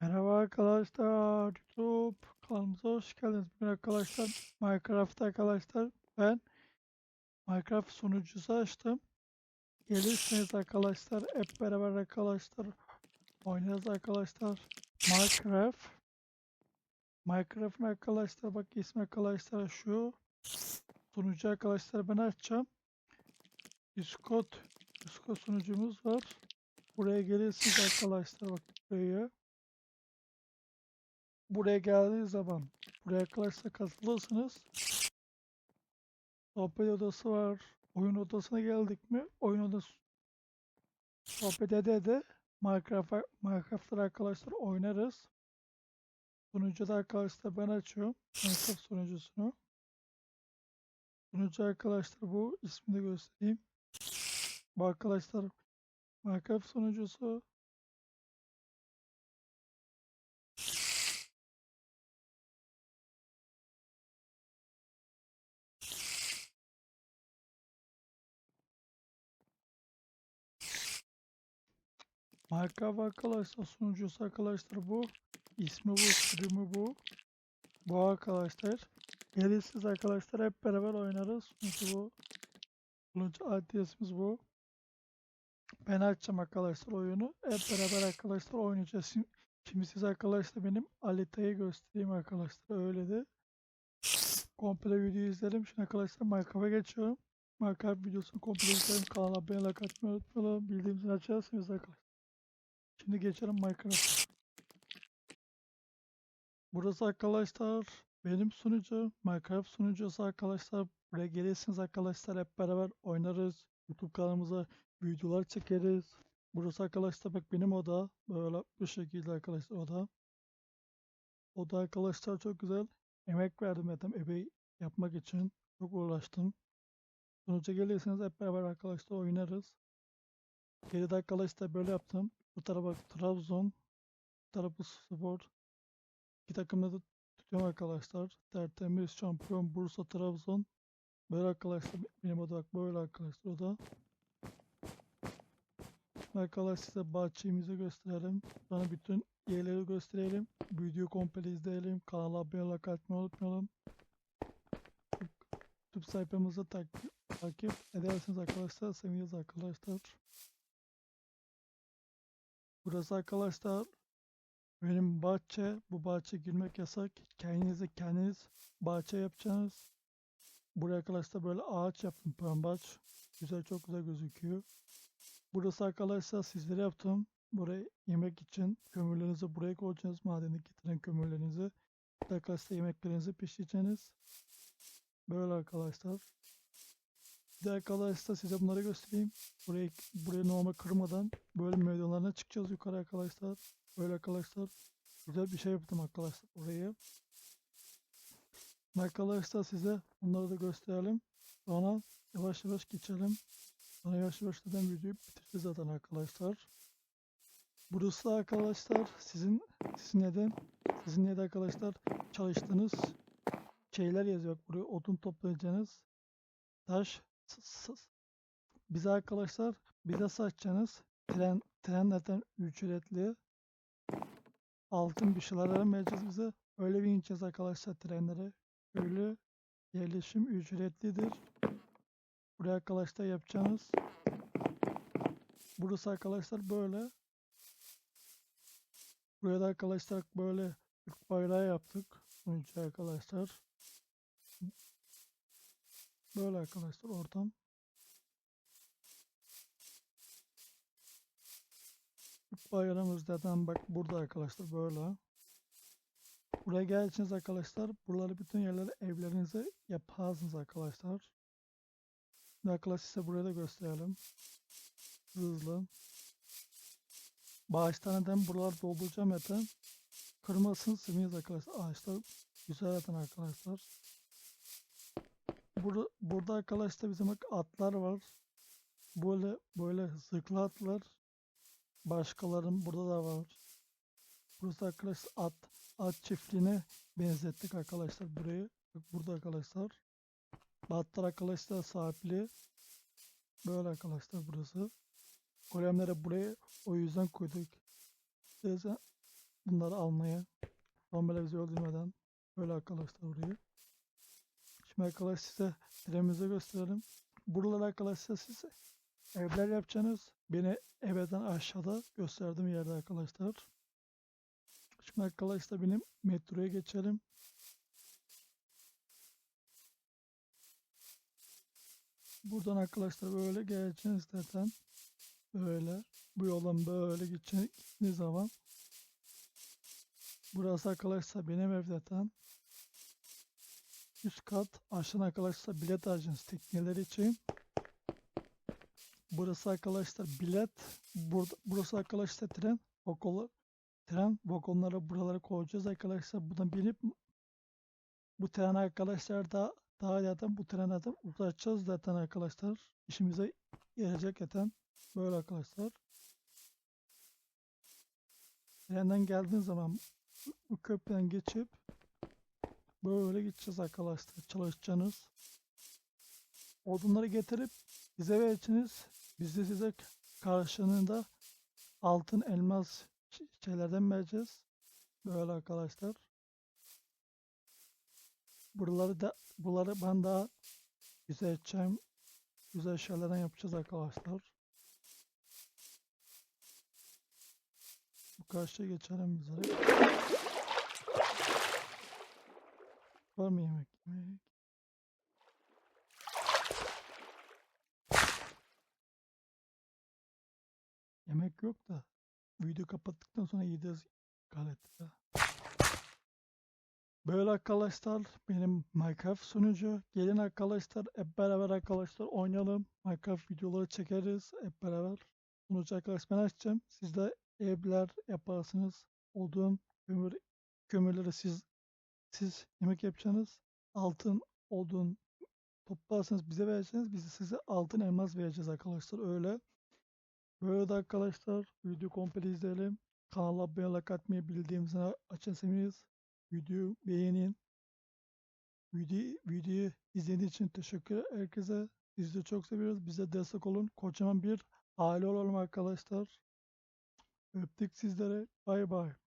Merhaba arkadaşlar. YouTube kanalımıza hoş geldiniz. Bugün arkadaşlar Minecraft arkadaşlar ben Minecraft sunucusu açtım. Gelirseniz arkadaşlar hep beraber arkadaşlar oynarız arkadaşlar. Minecraft. Minecraft'ın arkadaşlar bak ismi arkadaşlar şu. Sunucu arkadaşlar ben açacağım. Discord, Discord sunucumuz var. Buraya gelirsiniz arkadaşlar bak buraya. Buraya geldiği zaman buraya arkadaşlar katılırsınız. Sohbet odası var. Oyun odasına geldik mi? Oyun odası sohbet ede de Minecraft, Minecraft'ta arkadaşlar oynarız. Sunucuda arkadaşlar ben açıyorum. Minecraft sunucusunu. Sunucu arkadaşlar bu. ismini göstereyim. Bu arkadaşlar Minecraft sunucusu. Minecraft arkadaşlar sunucusu arkadaşlar bu. İsmi bu, sürümü bu. Bu arkadaşlar. Gelirsiniz arkadaşlar hep beraber oynarız. Sunucu bu. Sunucu adresimiz bu. Ben açacağım arkadaşlar oyunu. Hep beraber arkadaşlar oynayacağız. Şimdi, size arkadaşlar benim haritayı göstereyim arkadaşlar. Öyle de. Komple video izlerim. Şimdi arkadaşlar Minecraft'a geçiyorum. Minecraft videosunu komple izlerim. Kanala abone like atmayı unutmayalım. Bildiğimizi açarsınız arkadaşlar. Şimdi geçelim Minecraft. Burası arkadaşlar benim sunucu. Minecraft sunucusu arkadaşlar. Buraya gelirsiniz arkadaşlar. Hep beraber oynarız. YouTube kanalımıza videolar çekeriz. Burası arkadaşlar bak benim oda. Böyle bu şekilde arkadaşlar oda. Oda arkadaşlar çok güzel. Emek verdim zaten ebeği yapmak için. Çok uğraştım. Sonuca gelirseniz hep beraber arkadaşlar oynarız. Geride arkadaşlar böyle yaptım. Bu tarafa Trabzon. Bu tarafı Spor. İki takımda da tutuyorum arkadaşlar. Tertemiz şampiyon Bursa Trabzon. Böyle arkadaşlar benim oda bak böyle arkadaşlar oda. Arkadaşlar size bahçemizi gösterelim. Sonra bütün yerleri gösterelim. Videoyu komple izleyelim. Kanala abone olmayı atmayı unutmayalım. YouTube sayfamızı takip, takip ederseniz arkadaşlar seviniriz arkadaşlar. Burası arkadaşlar benim bahçe. Bu bahçe girmek yasak. Kendinize kendiniz bahçe yapacaksınız. Buraya arkadaşlar böyle ağaç yaptım pambaç. Güzel çok güzel gözüküyor. Burası arkadaşlar sizlere yaptım. Buraya yemek için kömürlerinizi buraya koyacaksınız. Madeni getiren kömürlerinizi. Arkadaşlar yemeklerinizi pişireceksiniz. Böyle arkadaşlar. De arkadaşlar size bunları göstereyim. Buraya, buraya normal kırmadan böyle meydanlarına çıkacağız yukarı arkadaşlar. Böyle arkadaşlar. Güzel bir şey yaptım arkadaşlar oraya. Arkadaşlar size bunları da gösterelim. Sonra yavaş yavaş geçelim. Sonra yavaş yavaş zaten videoyu bitireceğiz zaten arkadaşlar. Burası arkadaşlar sizin sizin neden sizin neden arkadaşlar çalıştığınız şeyler yazıyor. Buraya odun toplayacaksınız. Taş bize arkadaşlar bize satacaksınız. Tren trenlerden ücretli altın bir şeyler vermeyeceğiz bize. Öyle bineceğiz arkadaşlar trenlere. Öyle yerleşim ücretlidir. Buraya arkadaşlar yapacağınız. Burası arkadaşlar böyle. Buraya da arkadaşlar böyle Türk bayrağı yaptık. Önce arkadaşlar. Böyle arkadaşlar ortam. Türk bayrağımız zaten bak burada arkadaşlar böyle. Buraya geleceksiniz arkadaşlar. Buraları bütün yerleri evlerinize yaparsınız arkadaşlar. Şimdi arkadaşlar size buraya da gösterelim. Hızlı. Bağıştan neden buralar dolduracağım zaten. Kırmasın simiyiz arkadaşlar. Ağaçlar güzel zaten arkadaşlar. Burada, burada arkadaşlar bizim atlar var. Böyle böyle zırhlı atlar. Başkaların burada da var. Burası arkadaşlar at at çiftliğine benzettik arkadaşlar burayı. Burada arkadaşlar. Atlar arkadaşlar sahipli. Böyle arkadaşlar burası. Golemlere buraya o yüzden koyduk. İstersen bunları almaya. Zombiler bizi öldürmeden. Böyle arkadaşlar burayı. Şimdi arkadaşlar size evimizi gösterelim. Buralar arkadaşlar size evler yapacaksınız. Beni evden aşağıda gösterdiğim yerde arkadaşlar. Şimdi arkadaşlar benim metroya geçelim. Buradan arkadaşlar böyle geleceksiniz zaten. Böyle. Bu yoldan böyle gideceğiniz zaman. Burası arkadaşlar benim ev zaten. Üst kat aşağı arkadaşlar bilet harcınız tekneler için. Burası arkadaşlar bilet. Burada, burası arkadaşlar tren. Vagonlar, tren vagonları buralara koyacağız arkadaşlar. Buradan binip bu tren arkadaşlar da daha zaten bu trenlerden uzatacağız zaten arkadaşlar. İşimize yarayacak zaten. Böyle arkadaşlar. Trenden geldiğin zaman bu köprüden geçip böyle gideceğiz arkadaşlar. Çalışacaksınız. Odunları getirip bize vereceksiniz. Biz de size karşılığında altın elmas şeylerden vereceğiz. Böyle arkadaşlar. Buraları da buraları ben daha güzel edeceğim. Güzel şeylerden yapacağız arkadaşlar. Bu karşıya geçelim bizlere. Var mı yemek? Yemek. Yemek yok da video kapattıktan sonra yiyeceğiz galeta. Böyle arkadaşlar benim Minecraft sunucu. Gelin arkadaşlar hep beraber arkadaşlar oynayalım. Minecraft videoları çekeriz hep beraber. Sunucu arkadaş ben açacağım. Siz de evler yaparsınız. Odun, kömür, kömürleri siz siz yemek yapacaksınız. Altın, odun toplarsınız bize verirseniz biz size altın elmas vereceğiz arkadaşlar öyle. Böyle de arkadaşlar video komple izleyelim. Kanala abone like atmayı bildiğimizi açarsanız videoyu beğenin. Video, videoyu izlediğiniz için teşekkür herkese. Sizi de çok seviyoruz. Bize destek olun. Kocaman bir aile olalım arkadaşlar. Öptük sizlere. Bay bay.